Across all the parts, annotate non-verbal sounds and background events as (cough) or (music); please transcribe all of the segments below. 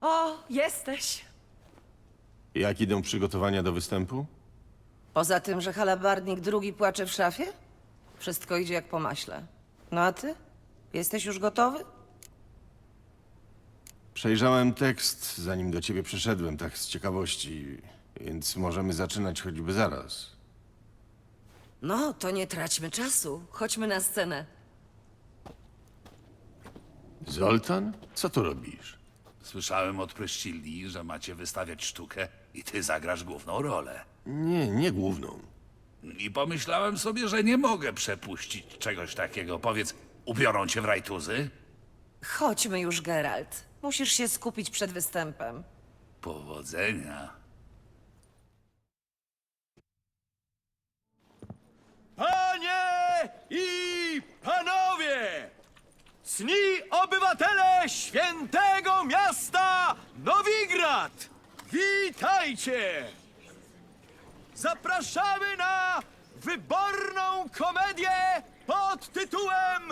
O, jesteś. Jak idą przygotowania do występu? Poza tym, że halabardnik drugi płacze w szafie? Wszystko idzie jak po maśle. No a ty? Jesteś już gotowy? Przejrzałem tekst, zanim do ciebie przyszedłem, tak z ciekawości, więc możemy zaczynać choćby zaraz. No, to nie traćmy czasu. Chodźmy na scenę. Zoltan? Co tu robisz? Słyszałem od Pryszcilli, że macie wystawiać sztukę i ty zagrasz główną rolę. Nie, nie główną. I pomyślałem sobie, że nie mogę przepuścić czegoś takiego. Powiedz, ubiorą cię w rajtuzy? Chodźmy już, Geralt. Musisz się skupić przed występem. Powodzenia. Panie i! Cni obywatele świętego miasta Nowigrad! Witajcie! Zapraszamy na wyborną komedię pod tytułem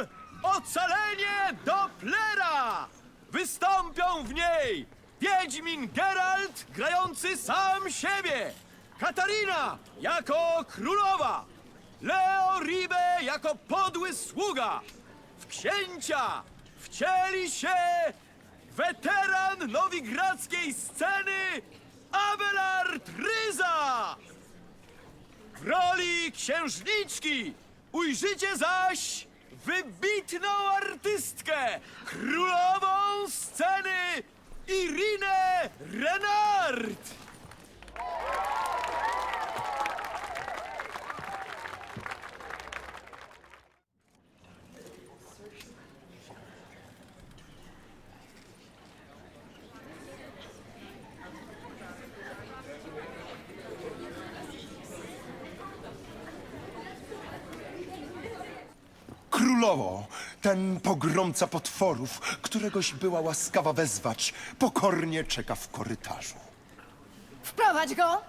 Ocalenie Dopplera! Wystąpią w niej Wiedźmin Geralt grający sam siebie, Katarina jako królowa, Leo Ribe jako podły sługa. Księcia wcieli się weteran nowigradzkiej sceny Abelard Ryza. W roli księżniczki ujrzycie zaś wybitną artystkę, królową sceny Irinę Renard. Królowo, ten pogromca potworów, któregoś była łaskawa wezwać, pokornie czeka w korytarzu. Wprowadź go!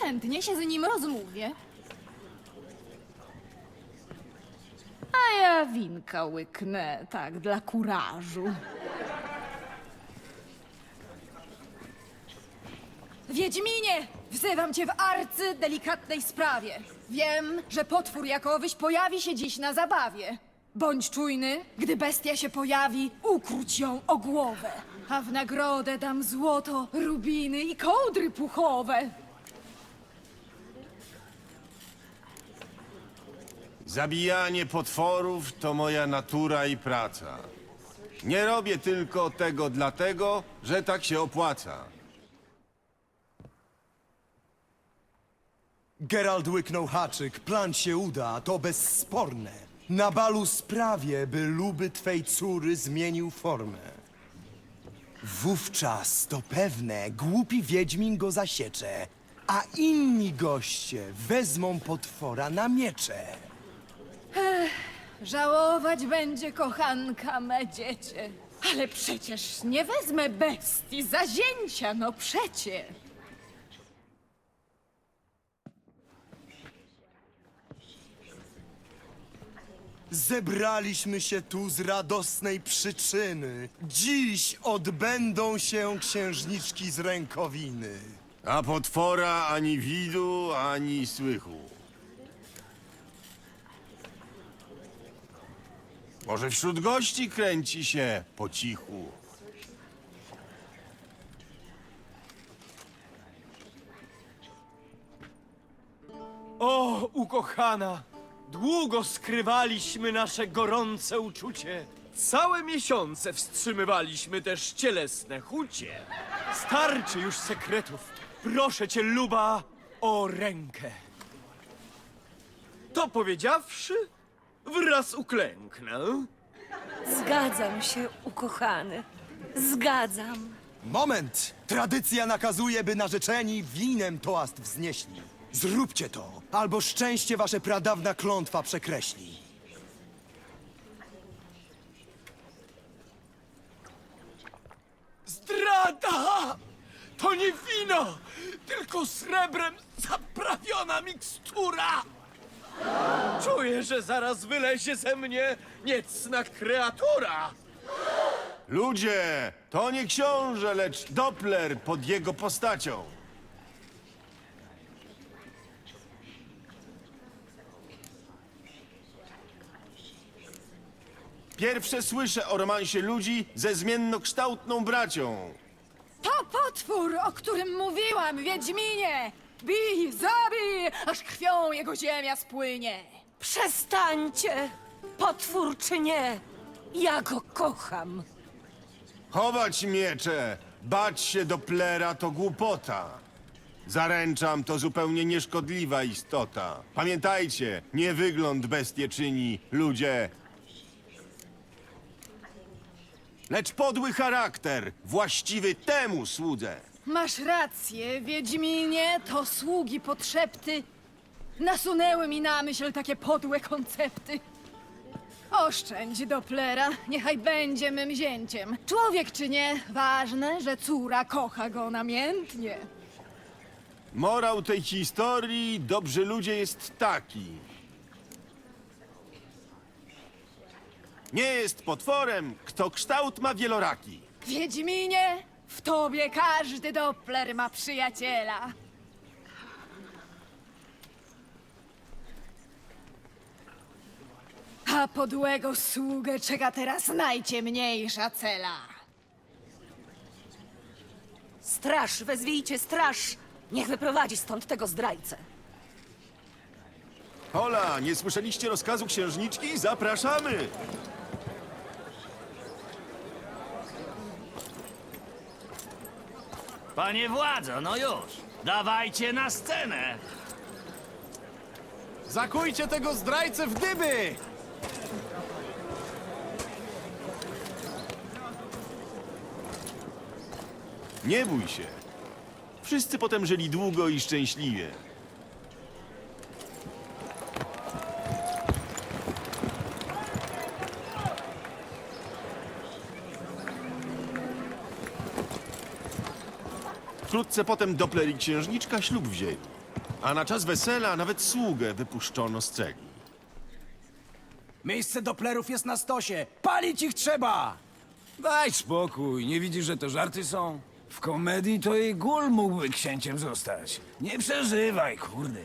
Chętnie się z nim rozmówię. A ja winka łyknę, tak, dla kurażu. Wiedźminie! Wzywam cię w arcy delikatnej sprawie. Wiem, że potwór jakowyś pojawi się dziś na zabawie. Bądź czujny, gdy bestia się pojawi, ukróć ją o głowę. A w nagrodę dam złoto, rubiny i kołdry puchowe. Zabijanie potworów to moja natura i praca. Nie robię tylko tego dlatego, że tak się opłaca. Gerald łyknął haczyk, plan się uda, to bezsporne. Na balu sprawię, by luby twej córy zmienił formę. Wówczas to pewne, głupi wiedźmin go zasiecze, a inni goście wezmą potwora na miecze. Żałować będzie kochanka me dziecię. Ale przecież nie wezmę bestii za zięcia, no przecie. Zebraliśmy się tu z radosnej przyczyny. Dziś odbędą się księżniczki z rękowiny. A potwora ani widu, ani słychu. Może wśród gości kręci się po cichu. O, ukochana! Długo skrywaliśmy nasze gorące uczucie. Całe miesiące wstrzymywaliśmy też cielesne chucie. Starczy już sekretów. Proszę cię, Luba, o rękę. To powiedziawszy, wraz uklęknę. Zgadzam się, ukochany. Zgadzam. Moment! Tradycja nakazuje, by narzeczeni winem toast wznieśli. Zróbcie to, albo szczęście wasze pradawna klątwa przekreśli. Zdrada! To nie wino, tylko srebrem zaprawiona mikstura! Czuję, że zaraz wylezie ze mnie niecna kreatura! Ludzie, to nie książę, lecz Doppler pod jego postacią. Pierwsze słyszę o romansie ludzi ze zmiennokształtną bracią. To potwór, o którym mówiłam, Wiedźminie! Bij, zabij, aż krwią jego ziemia spłynie! Przestańcie! Potwór czy nie, ja go kocham. Chować miecze, bać się Dopplera to głupota. Zaręczam, to zupełnie nieszkodliwa istota. Pamiętajcie, nie wygląd bestie czyni, ludzie. Lecz podły charakter, właściwy temu słudze. Masz rację, Wiedźminie, to sługi podszepty nasunęły mi na myśl takie podłe koncepty. Oszczędź Dopplera, niechaj będzie mym zięciem. Człowiek czy nie, ważne, że córa kocha go namiętnie. Morał tej historii, dobrzy ludzie, jest taki. Nie jest potworem, kto kształt ma wieloraki. Wiedźminie, w tobie każdy Doppler ma przyjaciela. A podłego sługę czeka teraz najciemniejsza cela. Straż, wezwijcie straż! Niech wyprowadzi stąd tego zdrajcę. Hola, nie słyszeliście rozkazu księżniczki? Zapraszamy! Panie władzo, no już! Dawajcie na scenę! Zakujcie tego zdrajcę w dyby! Nie bój się. Wszyscy potem żyli długo i szczęśliwie. Wkrótce potem Doppler i księżniczka ślub wzięli. A na czas wesela nawet sługę wypuszczono z celi. Miejsce Doplerów jest na stosie. Palić ich trzeba! Daj spokój, nie widzisz, że to żarty są? W komedii to i gól mógłby księciem zostać. Nie przeżywaj, kurde.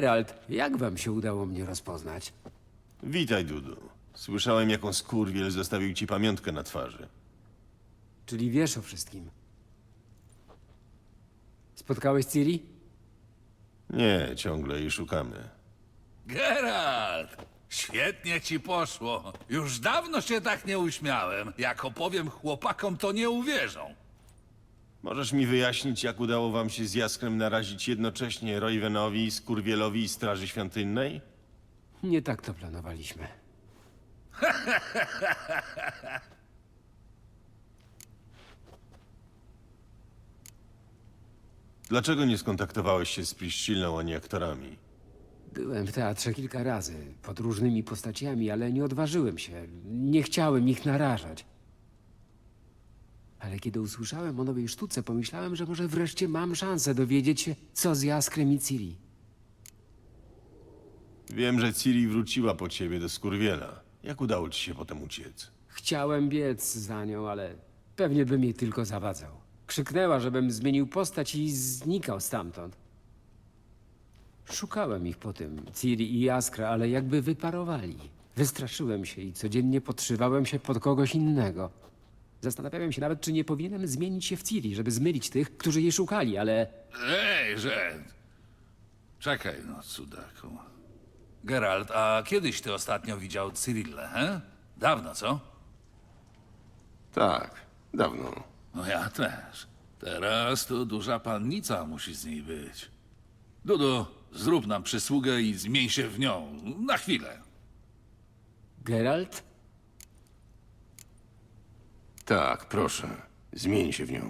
Geralt, jak wam się udało mnie rozpoznać? Witaj, Dudu. Słyszałem, jaką skurwiel zostawił ci pamiątkę na twarzy. Czyli wiesz o wszystkim. Spotkałeś Ciri? Nie, ciągle jej szukamy. Geralt! Świetnie ci poszło. Już dawno się tak nie uśmiałem. Jak opowiem chłopakom, to nie uwierzą. Możesz mi wyjaśnić, jak udało wam się z Jaskrem narazić jednocześnie Roywenowi, Skurwielowi i Straży Świątynnej? Nie tak to planowaliśmy. (laughs) Dlaczego nie skontaktowałeś się z Priscillą ani aktorami? Byłem w teatrze kilka razy, pod różnymi postaciami, ale nie odważyłem się. Nie chciałem ich narażać. Ale kiedy usłyszałem o nowej sztuce, pomyślałem, że może wreszcie mam szansę dowiedzieć się, co z Jaskrem i Ciri. Wiem, że Ciri wróciła po ciebie do Skurwiela. Jak udało ci się potem uciec? Chciałem biec za nią, ale pewnie bym jej tylko zawadzał. Krzyknęła, żebym zmienił postać i znikał stamtąd. Szukałem ich po tym, Ciri i Jaskra, ale jakby wyparowali. Wystraszyłem się i codziennie podszywałem się pod kogoś innego. Zastanawiałem się nawet, czy nie powinienem zmienić się w Ciri, żeby zmylić tych, którzy jej szukali, ale Ej, że... Czekaj, no, cudaku. Geralt, a kiedyś ty ostatnio widział Cyrillę, he? Dawno, co? Tak, dawno. No ja też. Teraz to duża pannica musi z niej być. Dudu, zrób nam przysługę i zmień się w nią. Na chwilę. Geralt? Tak, proszę. Zmień się w nią.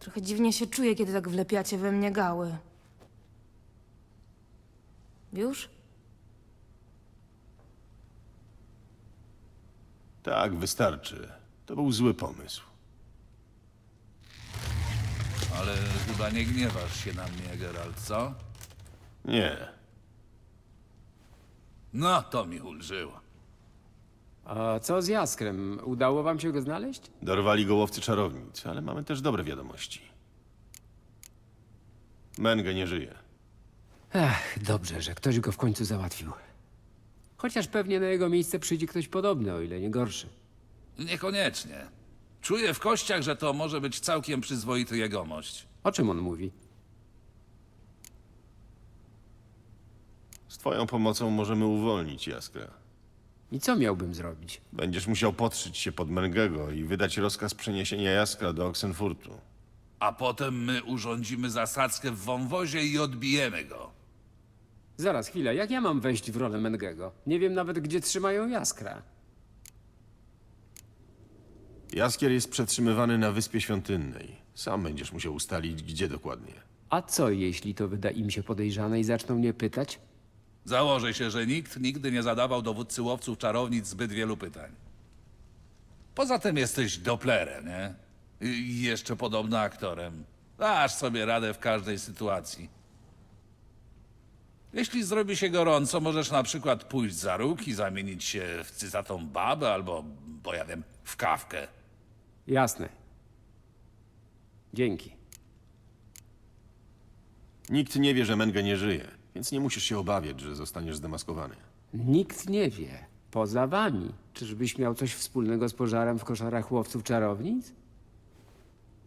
Trochę dziwnie się czuję, kiedy tak wlepiacie we mnie gały. Już? Tak, wystarczy. To był zły pomysł. Ale chyba nie gniewasz się na mnie, Geralt, co? Nie. No, to mi ulżyło. A co z Jaskrem? Udało wam się go znaleźć? Dorwali go łowcy czarownic, ale mamy też dobre wiadomości. Menge nie żyje. Ech, dobrze, że ktoś go w końcu załatwił. Chociaż pewnie na jego miejsce przyjdzie ktoś podobny, o ile nie gorszy. Niekoniecznie. Czuję w kościach, że to może być całkiem przyzwoity jegomość. O czym on mówi? Z twoją pomocą możemy uwolnić Jaskra. I co miałbym zrobić? Będziesz musiał podszyć się pod Mengego i wydać rozkaz przeniesienia Jaskra do Oxenfurtu. A potem my urządzimy zasadzkę w wąwozie i odbijemy go. Zaraz, chwilę, jak ja mam wejść w rolę Mengego? Nie wiem nawet, gdzie trzymają Jaskra. Jaskier jest przetrzymywany na Wyspie Świątynnej. Sam będziesz musiał ustalić, gdzie dokładnie. A co, jeśli to wyda im się podejrzane i zaczną mnie pytać? Założę się, że nikt nigdy nie zadawał dowódcy łowców czarownic zbyt wielu pytań. Poza tym jesteś Dopplerem, nie? I jeszcze podobno aktorem. Dasz sobie radę w każdej sytuacji. Jeśli zrobi się gorąco, możesz na przykład pójść za róg i zamienić się w cyzatą babę albo, bo ja wiem, w kawkę. Jasne. Dzięki. Nikt nie wie, że Menge nie żyje, więc nie musisz się obawiać, że zostaniesz zdemaskowany. Nikt nie wie. Poza wami. Czyżbyś miał coś wspólnego z pożarem w koszarach łowców czarownic?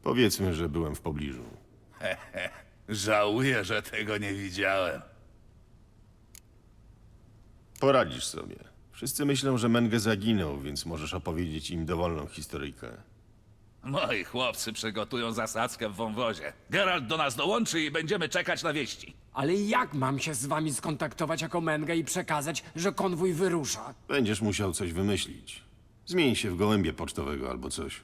Powiedzmy, że byłem w pobliżu. (laughs) Żałuję, że tego nie widziałem. Poradzisz sobie. Wszyscy myślą, że Menge zaginął, więc możesz opowiedzieć im dowolną historyjkę. Moi chłopcy przygotują zasadzkę w wąwozie. Geralt do nas dołączy i będziemy czekać na wieści. Ale jak mam się z wami skontaktować jako Mengę i przekazać, że konwój wyrusza? Będziesz musiał coś wymyślić. Zmień się w gołębie pocztowego albo coś.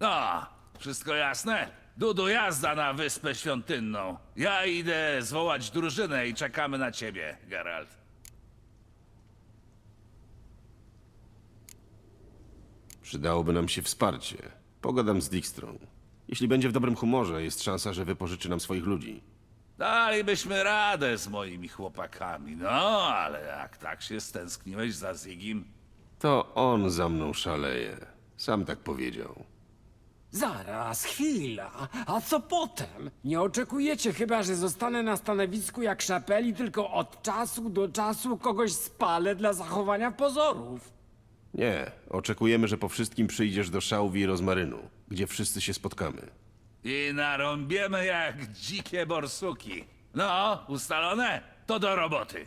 No, wszystko jasne? Dudu, jazda na Wyspę Świątynną. Ja idę zwołać drużynę i czekamy na ciebie, Geralt. Przydałoby nam się wsparcie. Pogadam z Dijkstrą. Jeśli będzie w dobrym humorze, jest szansa, że wypożyczy nam swoich ludzi. Dalibyśmy radę z moimi chłopakami, no, ale jak tak się stęskniłeś za Zigim... To on za mną szaleje. Sam tak powiedział. Zaraz, chwila. A co potem? Nie oczekujecie chyba, że zostanę na stanowisku jak szapeli, tylko od czasu do czasu kogoś spalę dla zachowania pozorów. Nie, oczekujemy, że po wszystkim przyjdziesz do szałwi i rozmarynu, gdzie wszyscy się spotkamy. I narąbiemy jak dzikie borsuki. No, ustalone? To do roboty.